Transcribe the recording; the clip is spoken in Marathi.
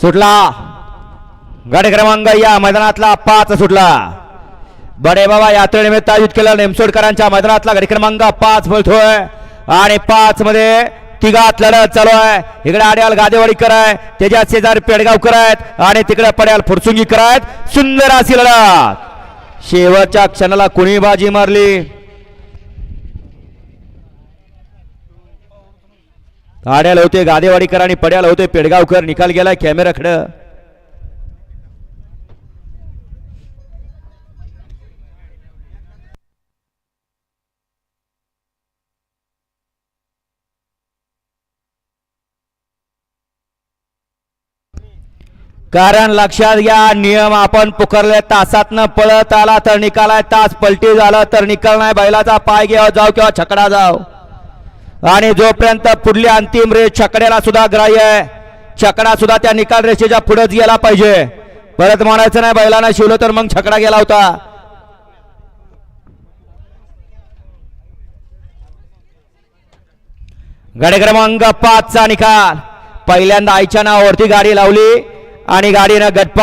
सुटला. गट क्रमांक या मैदानातला पाच सुटला. बडे बाबा यात्रेनिमित्त आयोजित केला नेमसोडकरांच्या मैदानातला गट क्रमांक पाच बोलतोय. आणि पाच मध्ये तिघात लढत चालू आहे. इकडे आड्याल गादेवाडीकर आहे त्याच्या शेजारी पेडगावकर आहेत आणि तिकडे पड्याल फुरसुंगीकर आहेत. सुंदर अशी लढत. शेवटच्या क्षणाला कुणी बाजी मारली? आड्याला होते गादेवाडीकर आणि पड्याला होते पेडगावकर. निकाल गेला कॅमेराकडं कारण लक्षात घ्या नियम आपण पुकारले तासातनं पळत आला तर निकाल आहे तास पलटी झालं तर निकाल नाही बैलाचा पाय घ्या जाऊ किंवा छकडा जाऊ. आणि जोपर्यंत पुढली अंतिम रेष छकड्याला सुद्धा ग्राह्य आहे छकडा सुद्धा त्या निकाल रेषेच्या पुढेच गेला पाहिजे. परत म्हणायचं नाही बैलानं शिवलं तर मग छकडा गेला होता. गाडी क्रमांक पाचचा निकाल. पहिल्यांदा आईच्या नावावरती गाडी लावली आणि गाडीनं गटपा